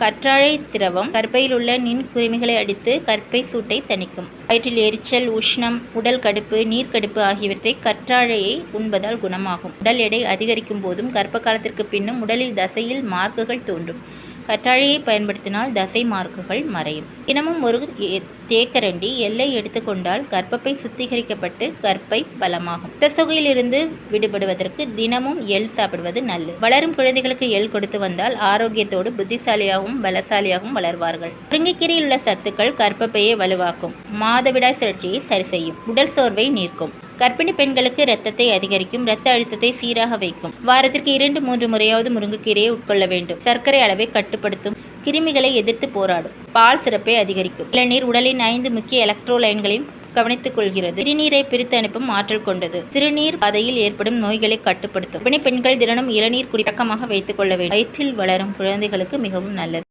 கற்றாழை திரவம் கர்ப்பையில் உள்ள நின் குருமிகளை அடித்து கர்ப்பை சூட்டை தணிக்கும். வயிற்றில் எரிச்சல் உஷ்ணம் உடல் கடுப்பு நீர்க்கடுப்பு ஆகியவற்றை கற்றாழையை உண்பதால் குணமாகும். உடல் எடை அதிகரிக்கும் போதும் கர்ப்ப காலத்திற்கு பின்னும் உடலில் தசையில் மார்க்குகள் தோன்றும். கற்றாழையை பயன்படுத்தினால் தசை மார்க்குகள் மறையும். தினமும் ஒரு தேக்கரண்டி எல்லை எடுத்துக்கொண்டால் கற்பப்பை சுத்திகரிக்கப்பட்டு கற்பை பலமாகும். தசுகையிலிருந்து விடுபடுவதற்கு தினமும் எள் சாப்பிடுவது நல்லது. வளரும் குழந்தைகளுக்கு எள் கொடுத்து வந்தால் ஆரோக்கியத்தோடு புத்திசாலியாகவும் பலசாலியாகவும் வளர்வார்கள். முருங்கைக்கீரையில் உள்ள சத்துக்கள் கற்பப்பையை வலுவாக்கும். மாதவிடாய் சுழற்சியை சரி செய்யும். உடல் சோர்வை நீர்க்கும். கர்ப்பிணி பெண்களுக்கு இரத்தத்தை அதிகரிக்கும் இரத்த அழுத்தத்தை சீராக வைக்கும். வாரத்திற்கு இரண்டு மூன்று முறையாவது முருங்கைக்கீரையை உட்கொள்ள வேண்டும். சர்க்கரை அளவை கட்டுப்படுத்தும். கிருமிகளை எதிர்த்து போராடும். பால் சிறப்பை அதிகரிக்கும். இளநீர் உடலின் ஐந்து முக்கிய எலக்ட்ரோலைன்களையும் கவனித்துக் கொள்கிறது. சிறுநீரை பிரித்து அனுப்பும் ஆற்றல் கொண்டது. சிறுநீர் பாதையில் ஏற்படும் நோய்களை கட்டுப்படுத்தும். கர்ப்பிணி பெண்கள் தினமும் இளநீர் குடிப்பக்கமாக வைத்துக் கொள்ள வேண்டும். வயிற்றில் வளரும் குழந்தைகளுக்கு மிகவும் நல்லது.